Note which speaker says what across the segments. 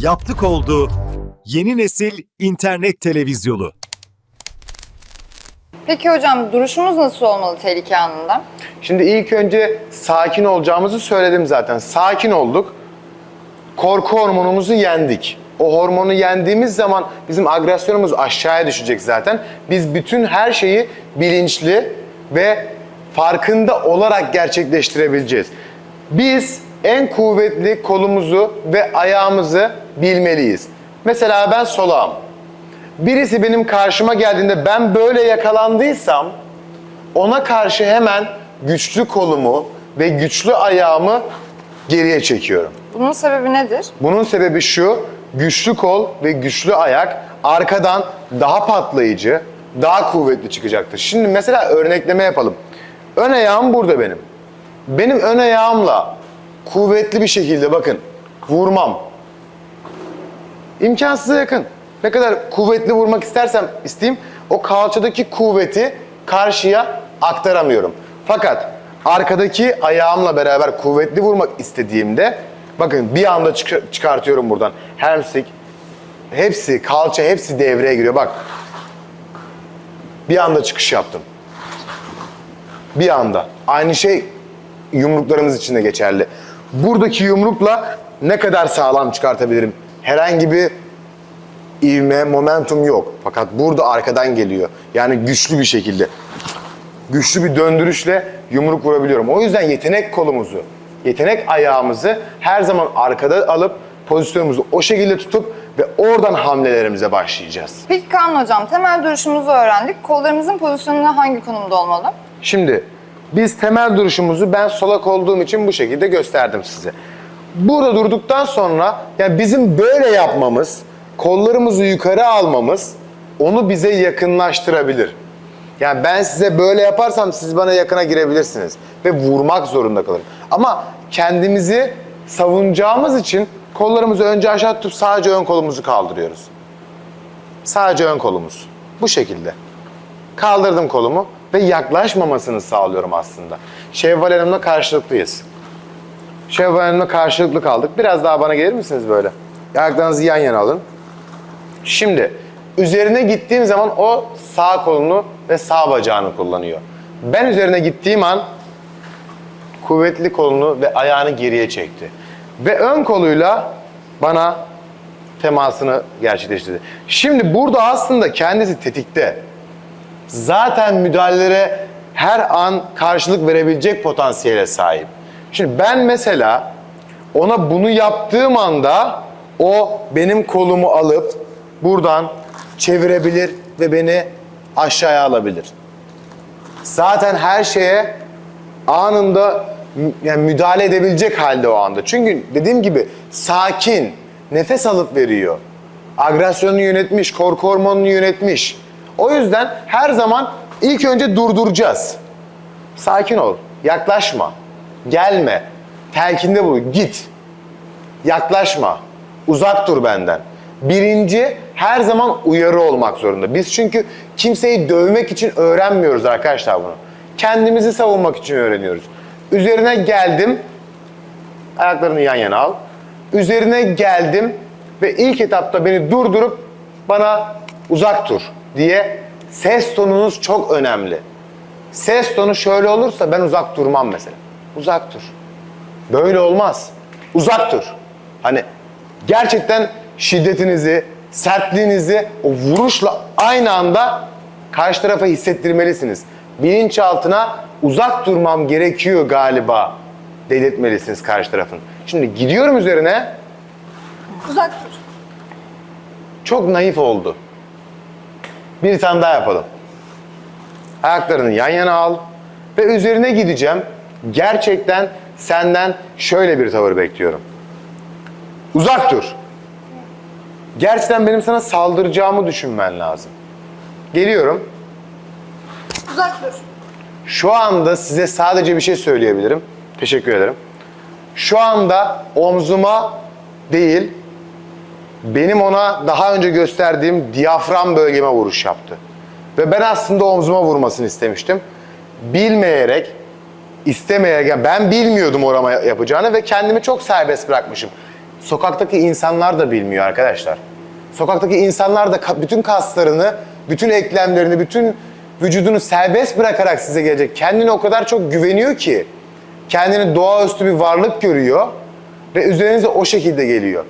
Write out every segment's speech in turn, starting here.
Speaker 1: yaptık oldu. Yeni nesil internet televizyonu.
Speaker 2: Peki hocam duruşumuz nasıl olmalı tehlike anında?
Speaker 3: Şimdi ilk önce sakin olacağımızı söyledim zaten. Sakin olduk. Korku hormonumuzu yendik. O hormonu yendiğimiz zaman bizim agresyonumuz aşağıya düşecek zaten. Biz bütün her şeyi bilinçli ve farkında olarak gerçekleştirebileceğiz. Biz en kuvvetli kolumuzu ve ayağımızı bilmeliyiz. Mesela ben solağım. Birisi benim karşıma geldiğinde ben böyle yakalandıysam ona karşı hemen güçlü kolumu ve güçlü ayağımı geriye çekiyorum.
Speaker 2: Bunun sebebi nedir?
Speaker 3: Bunun sebebi şu, güçlü kol ve güçlü ayak arkadan daha patlayıcı, daha kuvvetli çıkacaktır. Şimdi mesela örnekleme yapalım. Ön ayağım burada benim. Benim ön ayağımla kuvvetli bir şekilde bakın vurmam. İmkansıza yakın. Ne kadar kuvvetli vurmak istersem isteyeyim o kalçadaki kuvveti karşıya aktaramıyorum. Fakat arkadaki ayağımla beraber kuvvetli vurmak istediğimde bakın bir anda çık- çıkartıyorum buradan. Hamstring hepsi kalça hepsi devreye giriyor. Bak bir anda çıkış yaptım. Bir anda. Aynı şey yumruklarımız için de geçerli. Buradaki yumrukla ne kadar sağlam çıkartabilirim? Herhangi bir ivme, momentum yok. Fakat burada arkadan geliyor. Yani güçlü bir şekilde. Güçlü bir döndürüşle yumruk vurabiliyorum. O yüzden yetenek kolumuzu, yetenek ayağımızı her zaman arkada alıp pozisyonumuzu o şekilde tutup ve oradan hamlelerimize başlayacağız.
Speaker 2: Peki Kaan hocam temel duruşumuzu öğrendik. Kollarımızın pozisyonu hangi konumda olmalı?
Speaker 3: Şimdi biz temel duruşumuzu ben solak olduğum için bu şekilde gösterdim size. Burada durduktan sonra yani bizim böyle yapmamız, kollarımızı yukarı almamız onu bize yakınlaştırabilir. Yani ben size böyle yaparsam siz bana yakına girebilirsiniz ve vurmak zorunda kalırım. Ama kendimizi savunacağımız için kollarımızı önce aşağı tutup sadece ön kolumuzu kaldırıyoruz. Sadece ön kolumuz. Bu şekilde. Kaldırdım kolumu ve yaklaşmamasını sağlıyorum aslında. Şevval Hanım'la karşılıklıyız. Şevval Hanım'la karşılıklı kaldık. Biraz daha bana gelir misiniz böyle? Ayaklarınızı yan yana alın. Şimdi üzerine gittiğim zaman o sağ kolunu ve sağ bacağını kullanıyor. Ben üzerine gittiğim an kuvvetli kolunu ve ayağını geriye çekti. Ve ön koluyla bana temasını gerçekleştirdi. Şimdi burada aslında kendisi tetikte zaten müdahalelere her an karşılık verebilecek potansiyele sahip. Şimdi ben mesela ona bunu yaptığım anda o benim kolumu alıp buradan çevirebilir ve beni aşağıya alabilir. Zaten her şeye anında yani müdahale edebilecek halde o anda. Çünkü dediğim gibi sakin, nefes alıp veriyor. Agresyonunu yönetmiş, korku hormonunu yönetmiş. O yüzden her zaman ilk önce durduracağız. Sakin ol, yaklaşma, gelme, telkinde bul, git. Yaklaşma, uzak dur benden. Birinci her zaman uyarı olmak zorunda. Biz çünkü kimseyi dövmek için öğrenmiyoruz arkadaşlar bunu. Kendimizi savunmak için öğreniyoruz. Üzerine geldim, ayaklarını yan yana al. Üzerine geldim ve ilk etapta beni durdurup bana uzak dur diye ses tonunuz çok önemli. Ses tonu şöyle olursa ben uzak durmam mesela. Uzak dur. Böyle olmaz. Uzak dur. Hani gerçekten şiddetinizi, sertliğinizi o vuruşla aynı anda karşı tarafa hissettirmelisiniz. Bilinçaltına uzak durmam gerekiyor galiba dedirtmelisiniz karşı tarafın. Şimdi gidiyorum üzerine
Speaker 2: Uzak dur.
Speaker 3: çok naif oldu. Bir tane daha yapalım. Ayaklarını yan yana al ve üzerine gideceğim. Gerçekten senden şöyle bir tavır bekliyorum. Uzak dur. Gerçekten benim sana saldıracağımı düşünmen lazım. Geliyorum.
Speaker 2: Uzak dur.
Speaker 3: Şu anda size sadece bir şey söyleyebilirim. Teşekkür ederim. Şu anda omzuma değil, benim ona daha önce gösterdiğim diyafram bölgeme vuruş yaptı. Ve ben aslında omzuma vurmasını istemiştim. Bilmeyerek, istemeyerek, ben bilmiyordum orama yapacağını ve kendimi çok serbest bırakmışım. sokaktaki insanlar da bilmiyor arkadaşlar. Sokaktaki insanlar da bütün kaslarını, bütün eklemlerini, bütün vücudunu serbest bırakarak size gelecek. Kendine o kadar çok güveniyor ki kendini doğaüstü bir varlık görüyor ve üzerinize o şekilde geliyor.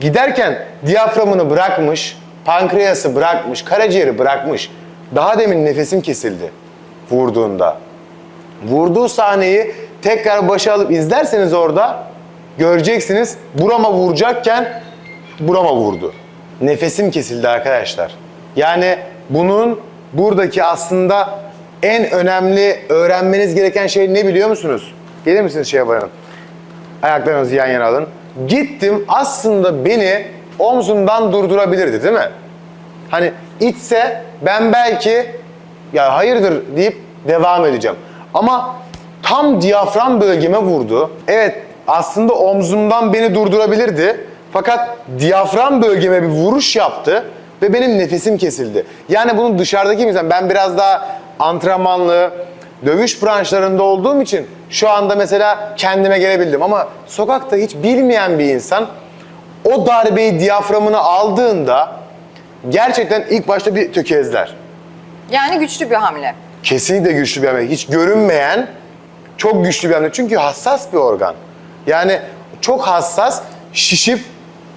Speaker 3: Giderken diyaframını bırakmış, pankreası bırakmış, karaciğeri bırakmış. Daha demin nefesim kesildi vurduğunda. Vurduğu sahneyi tekrar başa alıp izlerseniz orada göreceksiniz burama vuracakken burama vurdu. Nefesim kesildi arkadaşlar. Yani bunun buradaki aslında en önemli öğrenmeniz gereken şey ne biliyor musunuz? Gelir misiniz şeye Hanım? Ayaklarınızı yan yana alın. Gittim aslında beni omzumdan durdurabilirdi değil mi? Hani itse ben belki ya hayırdır deyip devam edeceğim. Ama tam diyafram bölgeme vurdu. Evet aslında omzumdan beni durdurabilirdi. Fakat diyafram bölgeme bir vuruş yaptı ve benim nefesim kesildi. Yani bunu dışarıdaki insan ben biraz daha antrenmanlı, dövüş branşlarında olduğum için şu anda mesela kendime gelebildim ama sokakta hiç bilmeyen bir insan o darbeyi diyaframına aldığında gerçekten ilk başta bir tökezler.
Speaker 2: Yani güçlü bir hamle.
Speaker 3: Kesinlikle güçlü bir hamle. Hiç görünmeyen çok güçlü bir hamle. Çünkü hassas bir organ. Yani çok hassas, şişip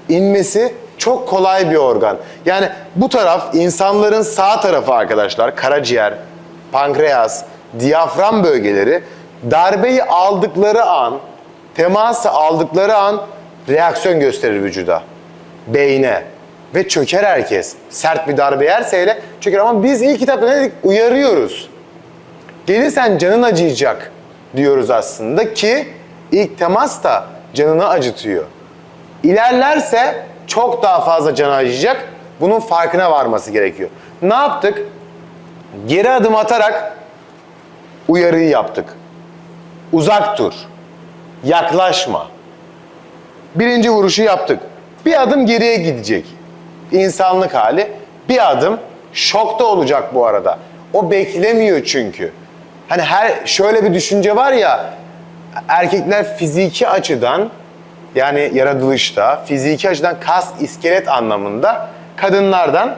Speaker 3: inmesi çok kolay bir organ. Yani bu taraf insanların sağ tarafı arkadaşlar. Karaciğer, pankreas, diyafram bölgeleri darbeyi aldıkları an, teması aldıkları an reaksiyon gösterir vücuda. Beyne ve çöker herkes. Sert bir darbe yerse hele çöker ama biz ilk kitapta ne dedik? Uyarıyoruz. Gelirsen canın acıyacak diyoruz aslında ki ilk temas da canını acıtıyor. İlerlerse çok daha fazla canı acıyacak. Bunun farkına varması gerekiyor. Ne yaptık? Geri adım atarak uyarıyı yaptık. Uzak dur. Yaklaşma. Birinci vuruşu yaptık. Bir adım geriye gidecek. İnsanlık hali. Bir adım şokta olacak bu arada. O beklemiyor çünkü. Hani her şöyle bir düşünce var ya erkekler fiziki açıdan yani yaratılışta fiziki açıdan kas iskelet anlamında kadınlardan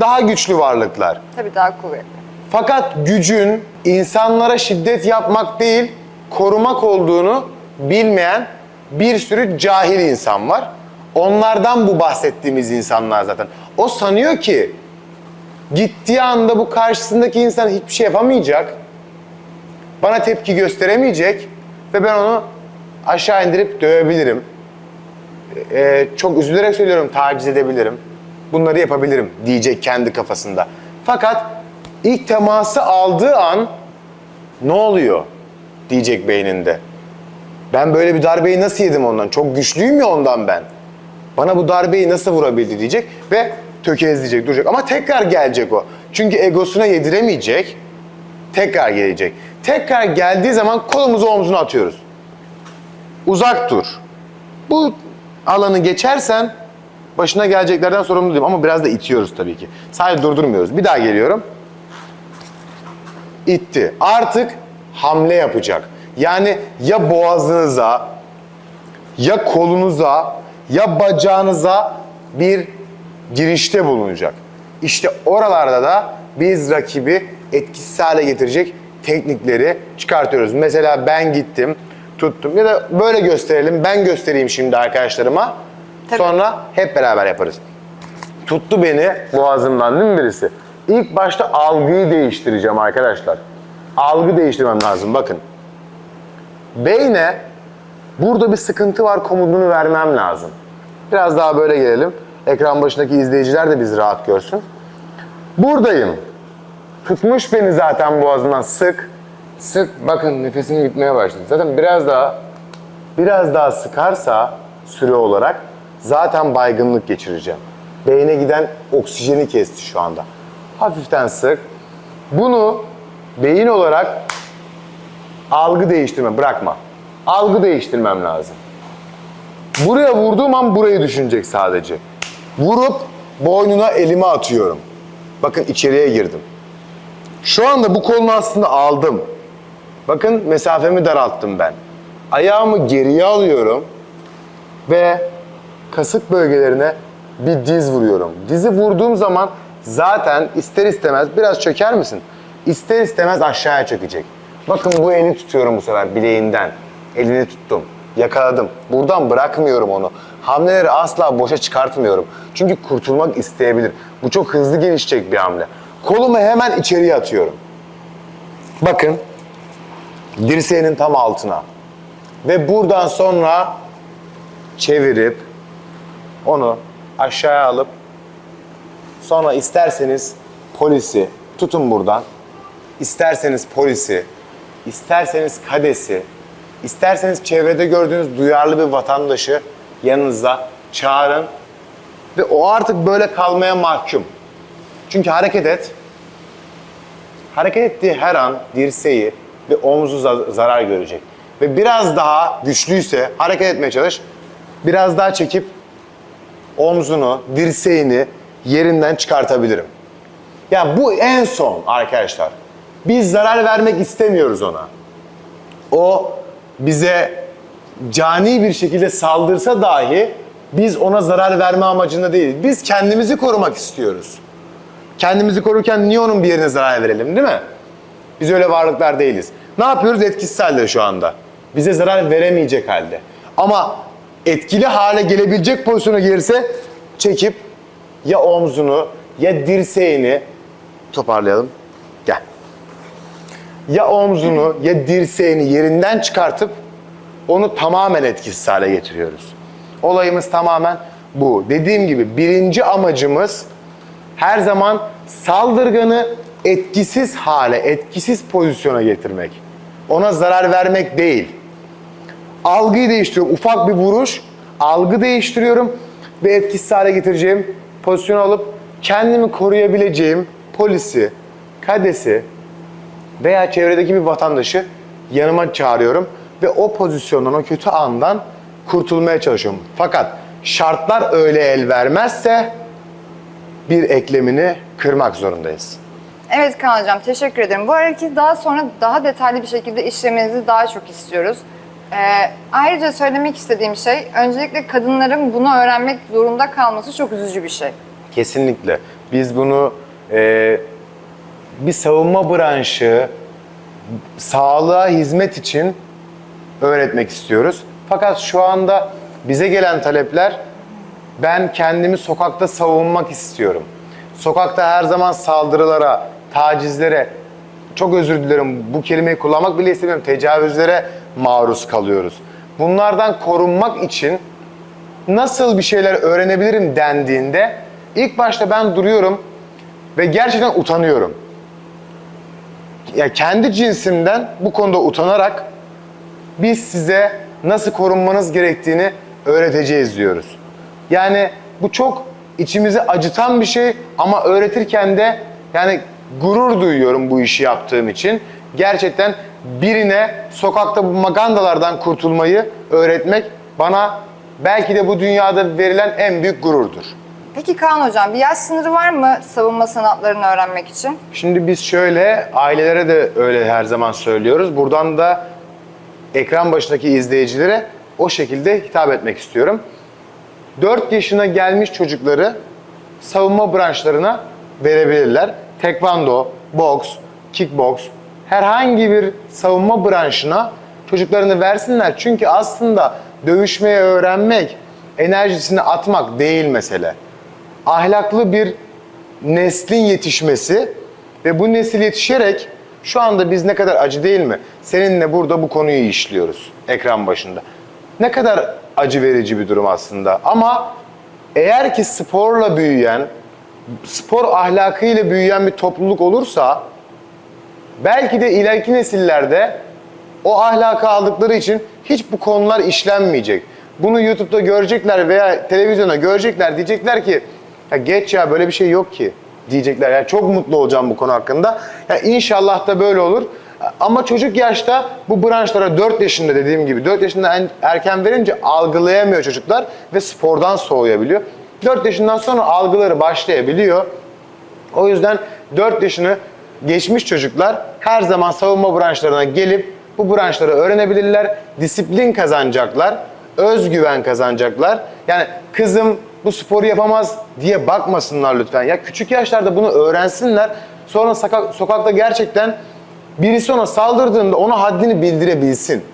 Speaker 3: daha güçlü varlıklar.
Speaker 2: Tabii daha kuvvetli.
Speaker 3: Fakat gücün insanlara şiddet yapmak değil, korumak olduğunu bilmeyen bir sürü cahil insan var. Onlardan bu bahsettiğimiz insanlar zaten. O sanıyor ki gittiği anda bu karşısındaki insan hiçbir şey yapamayacak. Bana tepki gösteremeyecek ve ben onu aşağı indirip dövebilirim. Ee, çok üzülerek söylüyorum taciz edebilirim. Bunları yapabilirim diyecek kendi kafasında. Fakat ilk teması aldığı an ne oluyor diyecek beyninde. Ben böyle bir darbeyi nasıl yedim ondan? Çok güçlüyüm ya ondan ben. Bana bu darbeyi nasıl vurabildi diyecek ve tökezleyecek, duracak. Ama tekrar gelecek o. Çünkü egosuna yediremeyecek. Tekrar gelecek. Tekrar geldiği zaman kolumuzu omzuna atıyoruz. Uzak dur. Bu alanı geçersen başına geleceklerden sorumlu değilim ama biraz da itiyoruz tabii ki. Sadece durdurmuyoruz. Bir daha geliyorum. İtti. Artık hamle yapacak. Yani ya boğazınıza, ya kolunuza, ya bacağınıza bir girişte bulunacak. İşte oralarda da biz rakibi etkisiz hale getirecek teknikleri çıkartıyoruz. Mesela ben gittim, tuttum ya da böyle gösterelim. Ben göstereyim şimdi arkadaşlarıma.
Speaker 2: Tabii.
Speaker 3: Sonra hep beraber yaparız. Tuttu beni boğazımdan değil mi birisi? İlk başta algıyı değiştireceğim arkadaşlar. Algı değiştirmem lazım bakın. Beyne burada bir sıkıntı var komutunu vermem lazım. Biraz daha böyle gelelim. Ekran başındaki izleyiciler de bizi rahat görsün. Buradayım. Tutmuş beni zaten boğazından sık. Sık bakın nefesim gitmeye başladı. Zaten biraz daha biraz daha sıkarsa süre olarak zaten baygınlık geçireceğim. Beyne giden oksijeni kesti şu anda. Hafiften sık. Bunu beyin olarak algı değiştirme bırakma. Algı değiştirmem lazım. Buraya vurduğum an burayı düşünecek sadece. Vurup boynuna elimi atıyorum. Bakın içeriye girdim. Şu anda bu kolunu aslında aldım. Bakın mesafemi daralttım ben. Ayağımı geriye alıyorum ve kasık bölgelerine bir diz vuruyorum. Dizi vurduğum zaman zaten ister istemez biraz çöker misin? İster istemez aşağıya çökecek. Bakın bu elini tutuyorum bu sefer bileğinden. Elini tuttum. Yakaladım. Buradan bırakmıyorum onu. Hamleleri asla boşa çıkartmıyorum. Çünkü kurtulmak isteyebilir. Bu çok hızlı gelişecek bir hamle. Kolumu hemen içeriye atıyorum. Bakın. Dirseğinin tam altına. Ve buradan sonra çevirip onu aşağıya alıp sonra isterseniz polisi tutun buradan. İsterseniz polisi, isterseniz kadesi, isterseniz çevrede gördüğünüz duyarlı bir vatandaşı yanınıza çağırın ve o artık böyle kalmaya mahkum. Çünkü hareket et, hareket ettiği her an dirseği ve omzu za- zarar görecek. Ve biraz daha güçlüyse hareket etmeye çalış. Biraz daha çekip omzunu, dirseğini yerinden çıkartabilirim. Ya bu en son arkadaşlar. Biz zarar vermek istemiyoruz ona. O bize cani bir şekilde saldırsa dahi biz ona zarar verme amacında değil. Biz kendimizi korumak istiyoruz. Kendimizi korurken niye onun bir yerine zarar verelim değil mi? Biz öyle varlıklar değiliz. Ne yapıyoruz? Etkisiz halde şu anda. Bize zarar veremeyecek halde. Ama etkili hale gelebilecek pozisyona gelirse çekip ya omzunu ya dirseğini toparlayalım. Gel. Ya omzunu ya dirseğini yerinden çıkartıp onu tamamen etkisiz hale getiriyoruz. Olayımız tamamen bu. Dediğim gibi birinci amacımız her zaman saldırganı etkisiz hale, etkisiz pozisyona getirmek. Ona zarar vermek değil. Algıyı değiştiriyorum. Ufak bir vuruş, algı değiştiriyorum ve etkisiz hale getireceğim pozisyonu alıp kendimi koruyabileceğim polisi, kadesi veya çevredeki bir vatandaşı yanıma çağırıyorum ve o pozisyondan, o kötü andan kurtulmaya çalışıyorum. Fakat şartlar öyle el vermezse bir eklemini kırmak zorundayız.
Speaker 2: Evet Kaan Hocam teşekkür ederim. Bu hareketi daha sonra daha detaylı bir şekilde işlemenizi daha çok istiyoruz. Ee, ayrıca söylemek istediğim şey, öncelikle kadınların bunu öğrenmek zorunda kalması çok üzücü bir şey.
Speaker 3: Kesinlikle. Biz bunu e, bir savunma branşı, sağlığa hizmet için öğretmek istiyoruz. Fakat şu anda bize gelen talepler ben kendimi sokakta savunmak istiyorum. Sokakta her zaman saldırılara, tacizlere, çok özür dilerim bu kelimeyi kullanmak bile istemiyorum, tecavüzlere maruz kalıyoruz. Bunlardan korunmak için nasıl bir şeyler öğrenebilirim dendiğinde ilk başta ben duruyorum ve gerçekten utanıyorum. Ya kendi cinsimden bu konuda utanarak biz size nasıl korunmanız gerektiğini öğreteceğiz diyoruz. Yani bu çok içimizi acıtan bir şey ama öğretirken de yani gurur duyuyorum bu işi yaptığım için. Gerçekten birine sokakta bu magandalardan kurtulmayı öğretmek bana belki de bu dünyada verilen en büyük gururdur.
Speaker 2: Peki Kaan Hocam bir yaş sınırı var mı savunma sanatlarını öğrenmek için?
Speaker 3: Şimdi biz şöyle ailelere de öyle her zaman söylüyoruz. Buradan da ekran başındaki izleyicilere o şekilde hitap etmek istiyorum. 4 yaşına gelmiş çocukları savunma branşlarına verebilirler. Tekvando, boks, kickboks, herhangi bir savunma branşına çocuklarını versinler. Çünkü aslında dövüşmeyi öğrenmek, enerjisini atmak değil mesele. Ahlaklı bir neslin yetişmesi ve bu nesil yetişerek şu anda biz ne kadar acı değil mi? Seninle burada bu konuyu işliyoruz ekran başında. Ne kadar acı verici bir durum aslında. Ama eğer ki sporla büyüyen, spor ahlakıyla büyüyen bir topluluk olursa belki de ileriki nesillerde o ahlakı aldıkları için hiç bu konular işlenmeyecek. Bunu YouTube'da görecekler veya televizyona görecekler diyecekler ki ya geç ya böyle bir şey yok ki diyecekler. Yani çok mutlu olacağım bu konu hakkında. Ya inşallah da böyle olur. Ama çocuk yaşta bu branşlara 4 yaşında dediğim gibi 4 yaşında en- erken verince algılayamıyor çocuklar ve spordan soğuyabiliyor. 4 yaşından sonra algıları başlayabiliyor. O yüzden 4 yaşını geçmiş çocuklar her zaman savunma branşlarına gelip bu branşları öğrenebilirler, disiplin kazanacaklar. özgüven kazanacaklar. Yani kızım bu sporu yapamaz diye bakmasınlar lütfen. Ya küçük yaşlarda bunu öğrensinler. Sonra sokak, sokakta gerçekten birisi ona saldırdığında ona haddini bildirebilsin.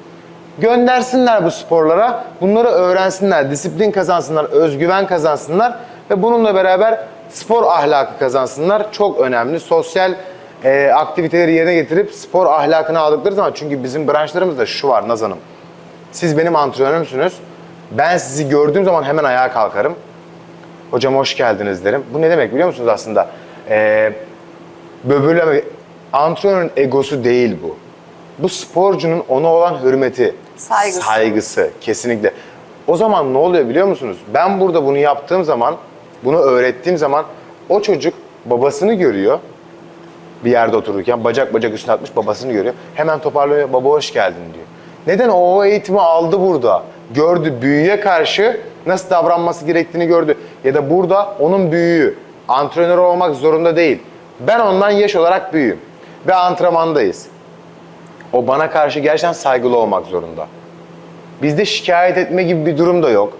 Speaker 3: Göndersinler bu sporlara, bunları öğrensinler, disiplin kazansınlar, özgüven kazansınlar ve bununla beraber spor ahlakı kazansınlar. Çok önemli. Sosyal e, aktiviteleri yerine getirip spor ahlakını aldıkları zaman çünkü bizim branşlarımızda şu var Naz Hanım. Siz benim antrenörümsünüz. Ben sizi gördüğüm zaman hemen ayağa kalkarım. Hocam hoş geldiniz derim. Bu ne demek biliyor musunuz aslında? Ee, böbürleme, antrenörün egosu değil bu. Bu sporcunun ona olan hürmeti,
Speaker 2: Saygısı.
Speaker 3: saygısı kesinlikle. O zaman ne oluyor biliyor musunuz? Ben burada bunu yaptığım zaman, bunu öğrettiğim zaman o çocuk babasını görüyor. Bir yerde otururken bacak bacak üstüne atmış babasını görüyor. Hemen toparlıyor, baba hoş geldin diyor. Neden o eğitimi aldı burada? Gördü büyüye karşı nasıl davranması gerektiğini gördü. Ya da burada onun büyüğü antrenör olmak zorunda değil. Ben ondan yaş olarak büyüğüm ve antrenmandayız. O bana karşı gerçekten saygılı olmak zorunda. Bizde şikayet etme gibi bir durum da yok.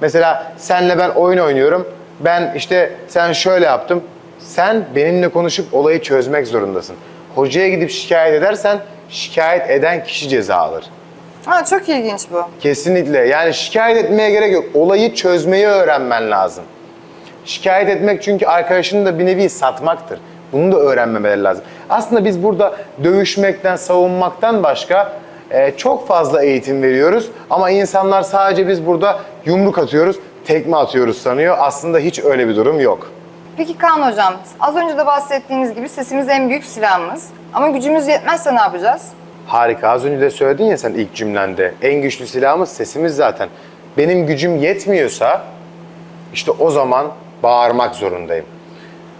Speaker 3: Mesela senle ben oyun oynuyorum. Ben işte sen şöyle yaptım. Sen benimle konuşup olayı çözmek zorundasın. Hocaya gidip şikayet edersen şikayet eden kişi ceza alır.
Speaker 2: Ha, çok ilginç bu.
Speaker 3: Kesinlikle. Yani şikayet etmeye gerek yok. Olayı çözmeyi öğrenmen lazım. Şikayet etmek çünkü arkadaşını da bir nevi satmaktır. Bunu da öğrenmemeleri lazım. Aslında biz burada dövüşmekten, savunmaktan başka e, çok fazla eğitim veriyoruz. Ama insanlar sadece biz burada yumruk atıyoruz, tekme atıyoruz sanıyor. Aslında hiç öyle bir durum yok.
Speaker 2: Peki Kaan Hocam, az önce de bahsettiğiniz gibi sesimiz en büyük silahımız. Ama gücümüz yetmezse ne yapacağız?
Speaker 3: Harika. Az önce de söyledin ya sen ilk cümlende. En güçlü silahımız sesimiz zaten. Benim gücüm yetmiyorsa işte o zaman bağırmak zorundayım.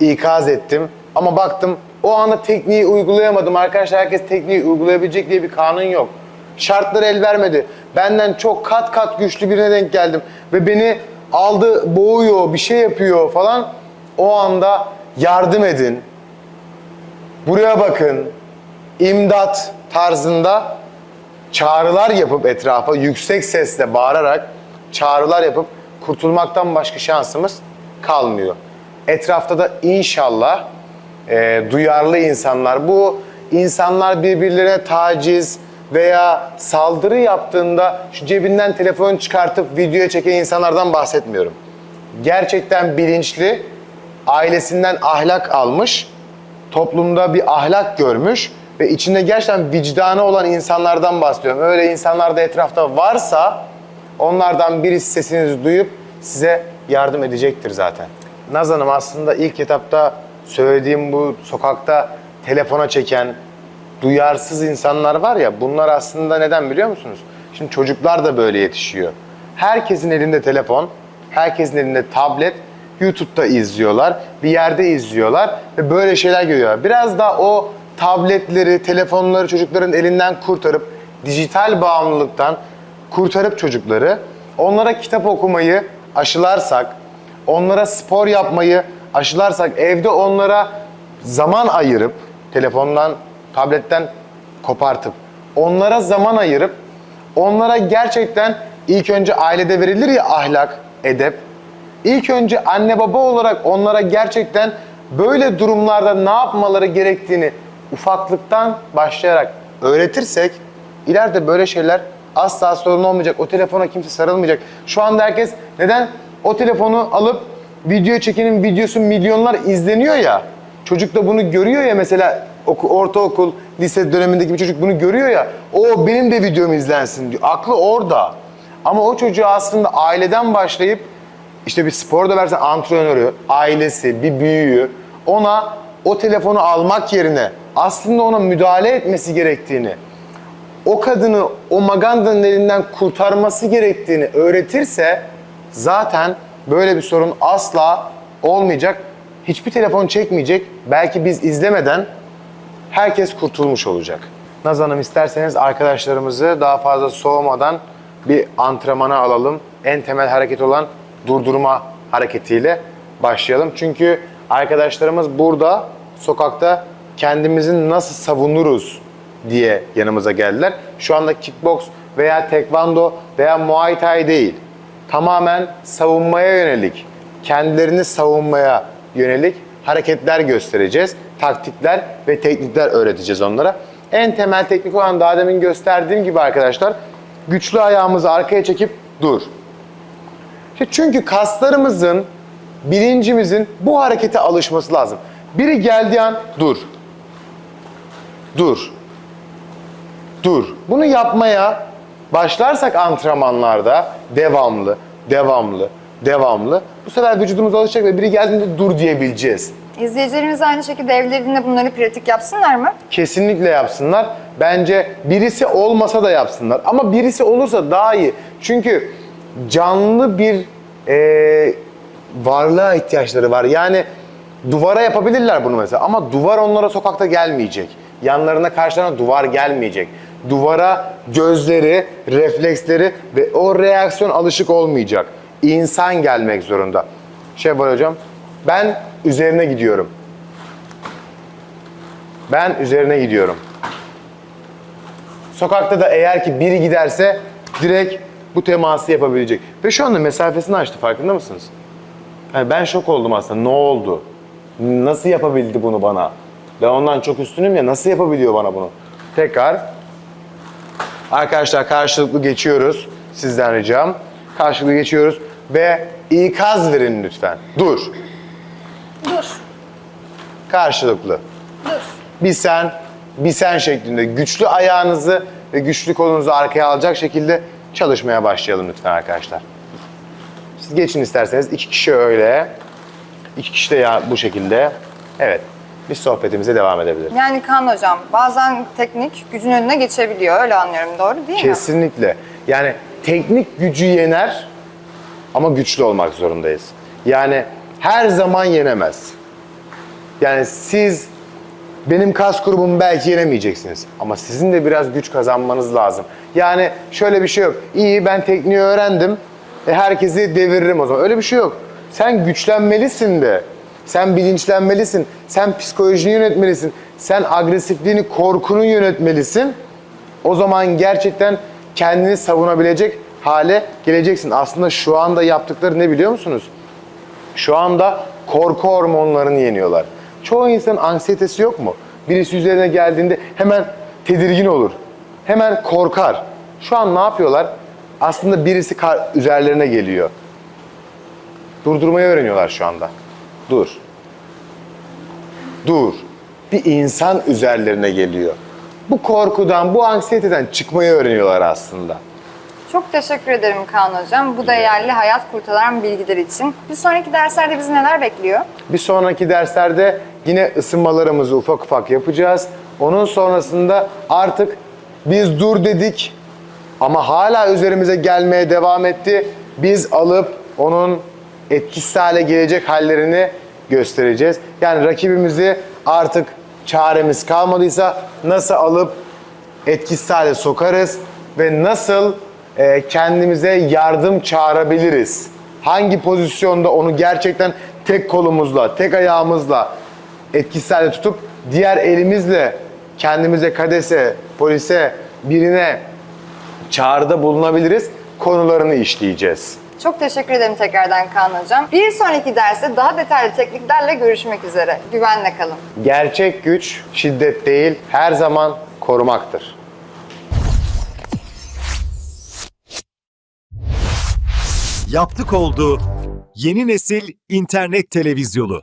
Speaker 3: İkaz ettim ama baktım o anda tekniği uygulayamadım. Arkadaşlar herkes tekniği uygulayabilecek diye bir kanun yok. Şartlar el vermedi. Benden çok kat kat güçlü birine denk geldim. Ve beni aldı, boğuyor, bir şey yapıyor falan. O anda yardım edin, buraya bakın, imdat tarzında çağrılar yapıp etrafa yüksek sesle bağırarak çağrılar yapıp kurtulmaktan başka şansımız kalmıyor. Etrafta da inşallah e, duyarlı insanlar, bu insanlar birbirlerine taciz veya saldırı yaptığında şu cebinden telefon çıkartıp videoya çeken insanlardan bahsetmiyorum. Gerçekten bilinçli, ailesinden ahlak almış, toplumda bir ahlak görmüş ve içinde gerçekten vicdanı olan insanlardan bahsediyorum. Öyle insanlar da etrafta varsa onlardan birisi sesinizi duyup size yardım edecektir zaten. Naz Hanım aslında ilk etapta söylediğim bu sokakta telefona çeken duyarsız insanlar var ya bunlar aslında neden biliyor musunuz? Şimdi çocuklar da böyle yetişiyor. Herkesin elinde telefon, herkesin elinde tablet, YouTube'da izliyorlar, bir yerde izliyorlar ve böyle şeyler görüyorlar. Biraz da o tabletleri, telefonları çocukların elinden kurtarıp dijital bağımlılıktan kurtarıp çocukları onlara kitap okumayı aşılarsak, onlara spor yapmayı aşılarsak, evde onlara zaman ayırıp telefondan, tabletten kopartıp onlara zaman ayırıp onlara gerçekten ilk önce ailede verilir ya ahlak, edep. İlk önce anne baba olarak onlara gerçekten böyle durumlarda ne yapmaları gerektiğini ufaklıktan başlayarak öğretirsek ileride böyle şeyler asla sorun olmayacak. O telefona kimse sarılmayacak. Şu anda herkes neden o telefonu alıp video çekenin videosu milyonlar izleniyor ya. Çocuk da bunu görüyor ya mesela oku, ortaokul, lise dönemindeki bir çocuk bunu görüyor ya. O benim de videom izlensin diyor. Aklı orada. Ama o çocuğu aslında aileden başlayıp işte bir spor da versen antrenörü, ailesi, bir büyüğü ona o telefonu almak yerine aslında ona müdahale etmesi gerektiğini, o kadını o magandanın elinden kurtarması gerektiğini öğretirse zaten böyle bir sorun asla olmayacak. Hiçbir telefon çekmeyecek. Belki biz izlemeden herkes kurtulmuş olacak. Naz Hanım isterseniz arkadaşlarımızı daha fazla soğumadan bir antrenmana alalım. En temel hareket olan durdurma hareketiyle başlayalım. Çünkü arkadaşlarımız burada sokakta kendimizi nasıl savunuruz diye yanımıza geldiler. Şu anda kickbox veya tekvando veya muay thai değil. Tamamen savunmaya yönelik, kendilerini savunmaya yönelik hareketler göstereceğiz. Taktikler ve teknikler öğreteceğiz onlara. En temel teknik olan daha demin gösterdiğim gibi arkadaşlar güçlü ayağımızı arkaya çekip dur. Çünkü kaslarımızın, bilincimizin bu harekete alışması lazım. Biri geldiği an dur. Dur. Dur. Bunu yapmaya başlarsak antrenmanlarda devamlı, devamlı, devamlı bu sefer vücudumuz alışacak ve biri geldiğinde dur diyebileceğiz.
Speaker 2: İzleyicilerimiz aynı şekilde evlerinde bunları pratik yapsınlar mı?
Speaker 3: Kesinlikle yapsınlar. Bence birisi olmasa da yapsınlar. Ama birisi olursa daha iyi. Çünkü canlı bir eee, varlığa ihtiyaçları var. Yani duvara yapabilirler bunu mesela. Ama duvar onlara sokakta gelmeyecek. Yanlarına karşılarına duvar gelmeyecek. Duvara gözleri, refleksleri ve o reaksiyon alışık olmayacak. İnsan gelmek zorunda. Şevval hocam, ben üzerine gidiyorum. Ben üzerine gidiyorum. Sokakta da eğer ki biri giderse direkt bu teması yapabilecek. Ve şu anda mesafesini açtı farkında mısınız? Yani ben şok oldum aslında. Ne oldu? Nasıl yapabildi bunu bana? Ben ondan çok üstünüm ya nasıl yapabiliyor bana bunu? Tekrar. Arkadaşlar karşılıklı geçiyoruz. Sizden ricam. Karşılıklı geçiyoruz. Ve ikaz verin lütfen. Dur.
Speaker 2: Dur,
Speaker 3: Karşılıklı.
Speaker 2: dur.
Speaker 3: bir sen, bir sen şeklinde güçlü ayağınızı ve güçlü kolunuzu arkaya alacak şekilde çalışmaya başlayalım lütfen arkadaşlar. Siz geçin isterseniz. iki kişi öyle. iki kişi de ya bu şekilde. Evet. Biz sohbetimize devam edebiliriz.
Speaker 2: Yani Kaan Hocam bazen teknik gücün önüne geçebiliyor. Öyle anlıyorum doğru değil mi?
Speaker 3: Kesinlikle. Yani teknik gücü yener ama güçlü olmak zorundayız. Yani her zaman yenemez. Yani siz benim kas grubumu belki yenemeyeceksiniz ama sizin de biraz güç kazanmanız lazım. Yani şöyle bir şey yok. İyi ben tekniği öğrendim. E herkesi deviririm o zaman. Öyle bir şey yok. Sen güçlenmelisin de. Sen bilinçlenmelisin. Sen psikolojini yönetmelisin. Sen agresifliğini, korkunu yönetmelisin. O zaman gerçekten kendini savunabilecek hale geleceksin. Aslında şu anda yaptıkları ne biliyor musunuz? Şu anda korku hormonlarını yeniyorlar. Çoğu insanın anksiyetesi yok mu? Birisi üzerine geldiğinde hemen tedirgin olur. Hemen korkar. Şu an ne yapıyorlar? Aslında birisi üzerlerine geliyor. Durdurmayı öğreniyorlar şu anda. Dur. Dur. Bir insan üzerlerine geliyor. Bu korkudan, bu anksiyeteden çıkmayı öğreniyorlar aslında.
Speaker 2: Çok teşekkür ederim Kaan Hocam. Bu değerli hayat kurtaran bilgiler için. Bir sonraki derslerde bizi neler bekliyor?
Speaker 3: Bir sonraki derslerde yine ısınmalarımızı ufak ufak yapacağız. Onun sonrasında artık biz dur dedik ama hala üzerimize gelmeye devam etti. Biz alıp onun etkisiz hale gelecek hallerini göstereceğiz. Yani rakibimizi artık çaremiz kalmadıysa nasıl alıp etkisiz hale sokarız ve nasıl e, kendimize yardım çağırabiliriz? Hangi pozisyonda onu gerçekten tek kolumuzla, tek ayağımızla etkisiz hale tutup diğer elimizle kendimize kadese, polise, birine çağrıda bulunabiliriz konularını işleyeceğiz.
Speaker 2: Çok teşekkür ederim tekrardan Kaan Hocam. Bir sonraki derste daha detaylı tekniklerle görüşmek üzere. Güvenle kalın.
Speaker 3: Gerçek güç şiddet değil, her zaman korumaktır.
Speaker 1: Yaptık oldu. Yeni nesil internet televizyonu.